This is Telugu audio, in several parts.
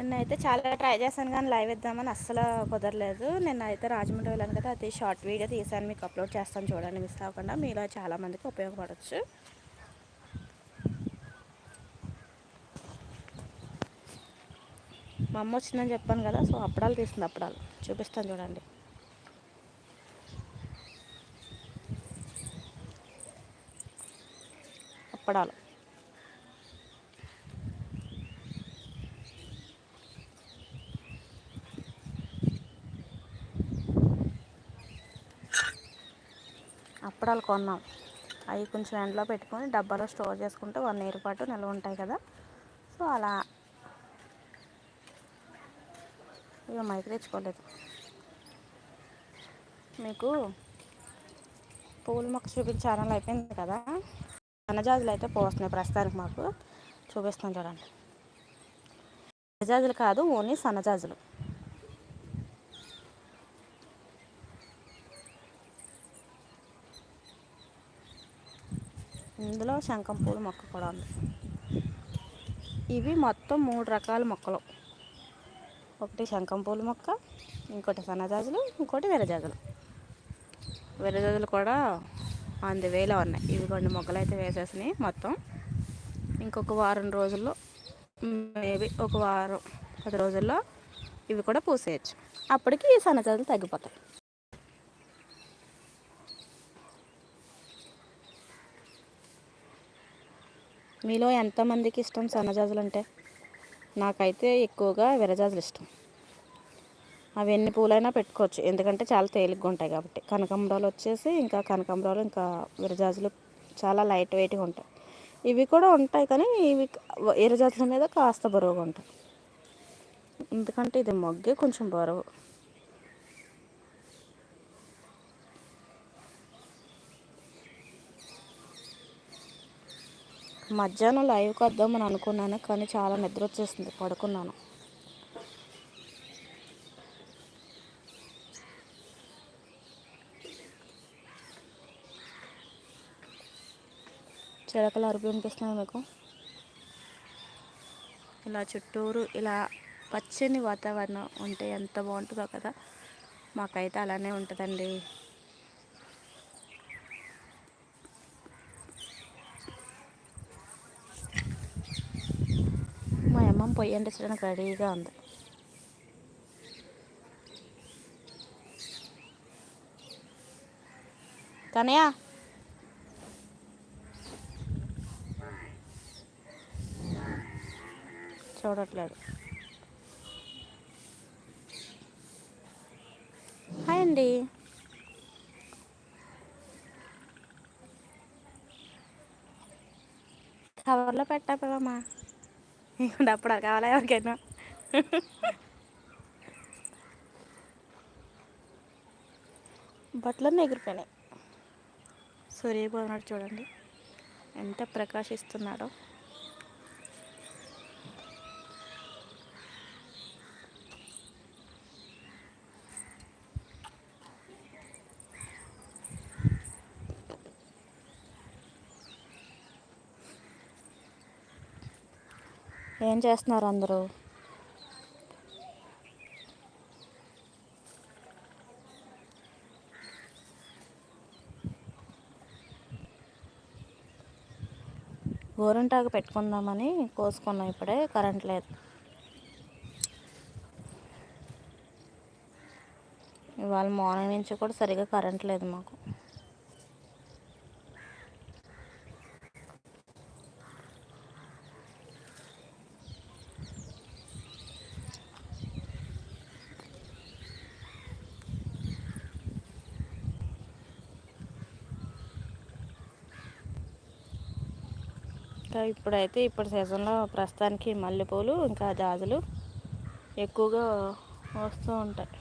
నిన్న అయితే చాలా ట్రై చేశాను కానీ లైవ్ ఇద్దామని అస్సలు కుదరలేదు. నిన్న అయితే రాజమండ్రి వెళ్ళాను కదా అది షార్ట్ వీడియో తీసాను మీకు అప్లోడ్ చేస్తాను చూడండి మిస్ అవ్వకుండా. మీలో చాలామందికి ఉపయోగపడవచ్చు మా అమ్మ వచ్చిందని చెప్పాను కదా సో అప్పడాలు తీస్తుంది అప్పడాలు. చూపిస్తాను చూడండి. అప్పడాలు. అప్పడాలు కొన్నాం. అవి కొంచెం ఎండలో పెట్టుకొని డబ్బాలో స్టోర్ చేసుకుంటే వన్ ఇయర్ పాటు నిల్వ ఉంటాయి కదా. సో అలా ఇక మైక్ తెచ్చుకోలేదు. మీకు పూల మొక్క చూపించాలని అయిపోయింది కదా. సన్నజాజులు అయితే పోస్తున్నాయి ప్రస్తుతానికి మాకు. చూపిస్తాను చూడండి. సన్నజాజులు కాదు ఓన్లీ సన్నజాజులు. ఇందులో శంఖం పూల మొక్క కూడా ఉంది. ఇవి మొత్తం మూడు రకాల మొక్కలు. ఒకటి శంఖం పూల మొక్క ఇంకోటి సన్నజాజులు ఇంకోటి విరజాజులు విరజాజులు కూడా వంద వేలు ఉన్నాయి. ఇవి కొన్ని మొక్కలు అయితే వేసేసినాయి మొత్తం. ఇంకొక వారం రోజుల్లో మేబీ ఒక వారం పది రోజుల్లో ఇవి కూడా పూసేయచ్చు. అప్పటికి ఈ సన్నజాజులు తగ్గిపోతాయి. మీలో ఎంతమందికి ఇష్టం సన్నజాజులు అంటే నాకైతే ఎక్కువగా విరజాజులు ఇష్టం. అవి ఎన్ని పూలైనా పెట్టుకోవచ్చు. ఎందుకంటే చాలా తేలిగ్గా ఉంటాయి కాబట్టి. కనకాంబరాలు వచ్చేసి ఇంకా కనకాంబరాలు ఇంకా విరజాజులు చాలా లైట్ వెయిట్గా ఉంటాయి. ఇవి కూడా ఉంటాయి కానీ ఇవి విరజాజుల మీద కాస్త బరువుగా ఉంటాయి. ఎందుకంటే ఇది మొగ్గే కొంచెం బరువు. మధ్యాహ్నం లైవ్కి వద్దామని అనుకున్నాను కానీ చాలా నిద్ర వచ్చేసింది. పడుకున్నాను. చిలకలు అరుపు వినిపిస్తున్నాయి మీకు? ఇలా చుట్టూరు ఇలా పచ్చని వాతావరణం ఉంటే ఎంత బాగుంటుందో కదా. మాకైతే అలానే ఉంటుందండి. మా అమ్మమ్మ పొయ్యి అంటించడానికి రెడీగా ఉంది కనయా చూడట్లేదు హాయ్ అండి కవర్లో పెట్టామా ఇప్పుడు అప్పుడు కావాలా ఎవరికైనా? బట్టలన్నీ ఎగిరిపోయినాయి. సూర్యభవనాడు చూడండి ఎంత ప్రకాశిస్తున్నాడో. ఏం చేస్తున్నారు అందరూ? గోరింటాకు పెట్టుకుందామని కోసుకున్నాం ఇప్పుడే కరెంట్ లేదు. ఇవాళ మార్నింగ్ నుంచి కూడా సరిగా కరెంట్ లేదు మాకు. ఇంకా ఇప్పుడైతే ఇప్పుడు సీజన్లో ప్రస్తుతానికి మల్లెపూలు ఇంకా జాజులు ఎక్కువగా వస్తూ ఉంటాయి.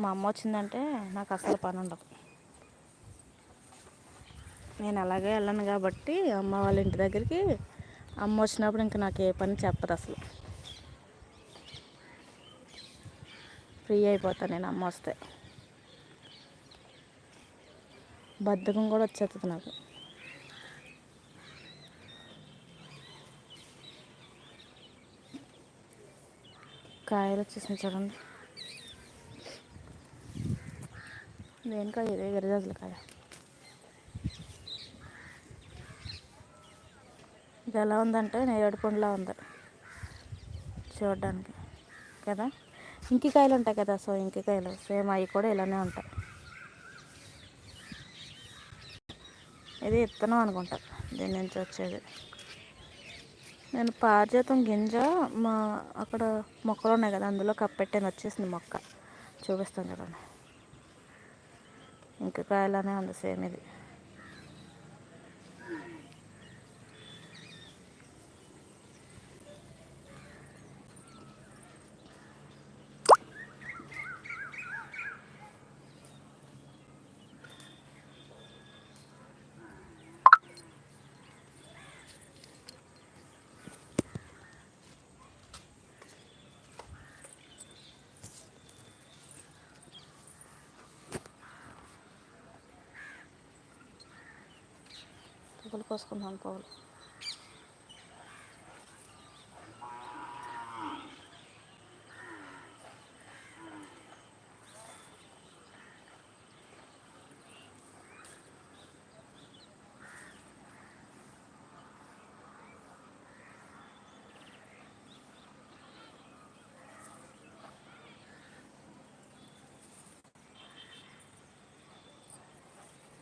మా అమ్మ వచ్చిందంటే నాకు అసలు పని ఉండదు. నేను అలాగే వెళ్ళను కాబట్టి అమ్మ వాళ్ళ ఇంటి దగ్గరికి అమ్మ వచ్చినప్పుడు ఇంకా నాకు ఏ పని చెప్పదు అసలు. ఫ్రీ అయిపోతాను నేను అమ్మ వస్తే. బద్ధకం కూడా వచ్చేస్తుంది నాకు. కాయలు వచ్చేసింది చూడండి. దేనికాయ ఇదే గరిజాజుల కాయ. ఇది ఎలా ఉందంటే నేరేడు పండులా ఉంది. చూడడానికి. కదా? ఇంకికాయలు ఉంటాయి కదా సో ఇంకికాయలు సేమ్ అవి కూడా ఇలానే ఉంటాయి. ఇది ఇత్తనం అనుకుంటా దీని నుంచి వచ్చేది. నేను పారిజాతం గింజ మా అక్కడ మొక్కలు ఉన్నాయి కదా అందులో కప్పెట్టాను వచ్చేసింది మొక్క. చూపిస్తాను చూడండి ఇంకా కాయలనే ఉంది సేమ్ ఇది. పువ్వులు కోసుకుందాం పువ్వులు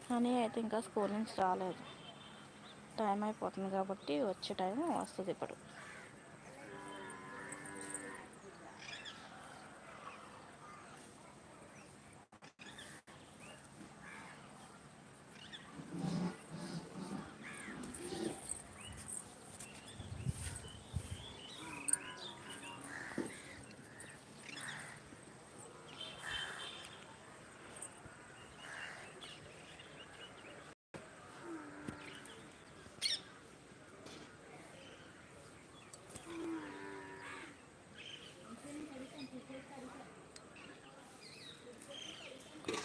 కానీ అయితే ఇంకా స్కూల్ నుంచి రాలేదు. టైం అయిపోతుంది కాబట్టి వచ్చే టైం వస్తుంది ఇప్పుడు.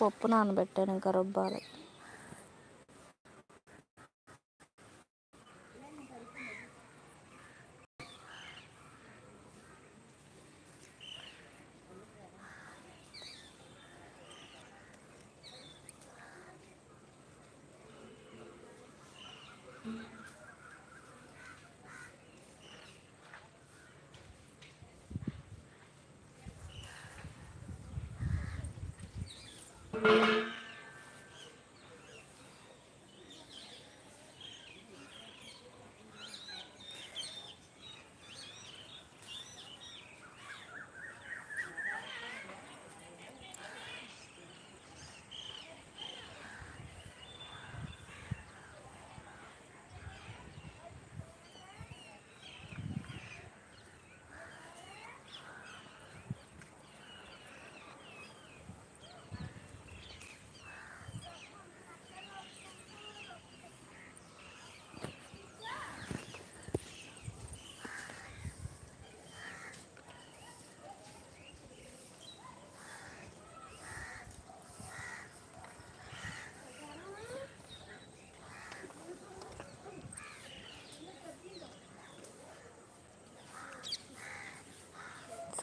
పప్పు నానబెట్టాను ఇంకా రుబ్బాలి.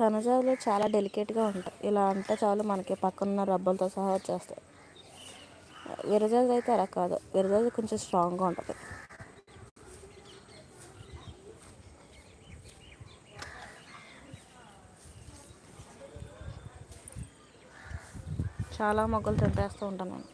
సన్నజాజులు చాలా డెలికేట్గా ఉంటాయి. ఇలా అంటే చాలు మనకి పక్కన రబ్బలతో సహా వచ్చేస్తాయి. విరజాజు అయితే అలా కాదు. విరజాజు కొంచెం స్ట్రాంగ్గా ఉంటుంది. చాలా మొగ్గలు తెంపేస్తూ ఉంటాను నేను.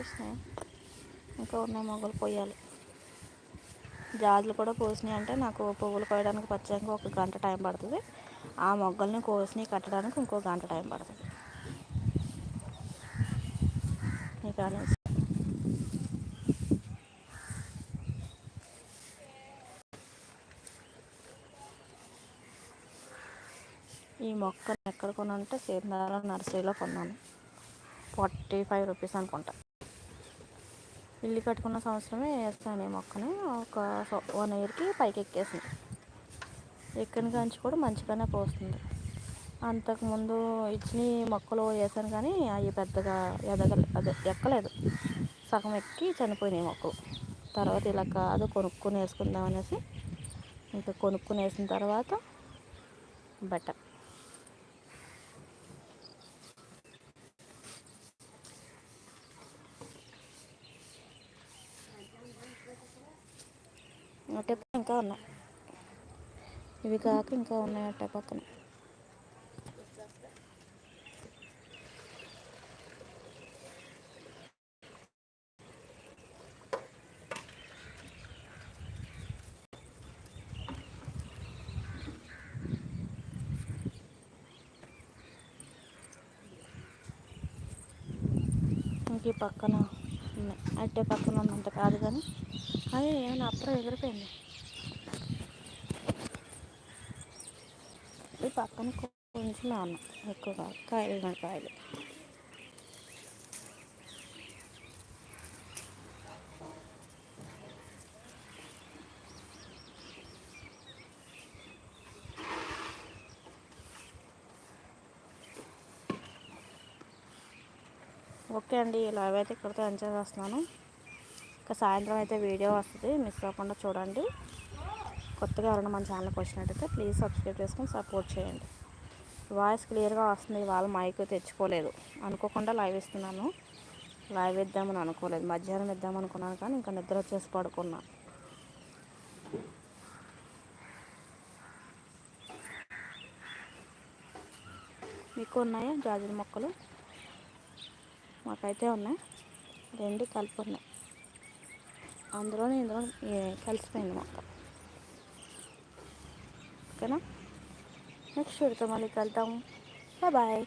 కనిపిస్తున్నాయి. ఇంకా ఉన్నాయి మొగ్గలు పోయాలి జాజులు కూడా కోసినాయి అంటే నాకు పువ్వులు కోయడానికి పచ్చడానికి ఒక గంట టైం పడుతుంది. ఆ మొగ్గల్ని కోసినవి కట్టడానికి ఇంకో గంట టైం పడుతుంది. ఇక అనేసి ఈ మొక్కను ఎక్కడ కొన్నానంటే సీతారాల నర్సరీలో కొన్నాను. ఫార్టీ ఫైవ్ రూపీస్ అనుకుంటా. ఇల్లు కట్టుకున్న సంవత్సరమే వేస్తాను ఈ మొక్కని. ఒక వన్ ఇయర్కి పైకి ఎక్కేసింది ఎక్కిన కాంచి కూడా మంచిగానే పోస్తుంది. అంతకుముందు ఇచ్చిన మొక్కలు వేసాను కానీ అవి పెద్దగా ఎదగలే అదే ఎక్కలేదు. సగం ఎక్కి చనిపోయినాయి మొక్కలు. తర్వాత ఇలా కాదు కొనుక్కొని వేసుకుందాం అనేసి ఇంకా కొనుక్కొని వేసిన తర్వాత బెటర్ అట్టే ఇంకా ఉన్నాయి. ఇవి కాక ఇంకా ఉన్నాయి అట్టే పక్కన. ఇంక పక్కన ఉన్నాయి. అట్టే పక్కన ఉన్నంత కాదు కానీ అదే ఏమైనా అప్పుడే ఎగిరిపోయింది. ఈ పక్కన కొంచెం ఉన్నాయి ఎక్కువగా కాయలు కాయలు. ఓకే అండి ఇలా అయితే ఇక్కడితో ఎంజాయ్ చేస్తున్నాను. ఇంకా సాయంత్రం అయితే వీడియో వస్తుంది. మిస్ అవ్వకుండా చూడండి. కొత్తగా ఎవరైనా మన ఛానల్కి వచ్చినట్టయితే ప్లీజ్ సబ్స్క్రైబ్ చేసుకొని సపోర్ట్ చేయండి. వాయిస్ క్లియర్గా వస్తుంది. వాళ్ళ మైక్ తెచ్చుకోలేదు. అనుకోకుండా లైవ్ ఇస్తున్నాను. లైవ్ ఇద్దామని అనుకోలేదు. మధ్యాహ్నం ఇద్దాం అనుకున్నాను కానీ ఇంకా నిద్ర వచ్చేసి పడుకున్నా. మీకు ఉన్నాయా? జాజుల మొక్కలు? మాకైతే ఉన్నాయి. రెండు కలిపి ఉన్నాయి. అందులోనే ఇందులో కలిసిపోయింది మొత్తం. ఓకేనా? నెక్స్ట్ వీడితో మళ్ళీ కలుద్దాము బాయ్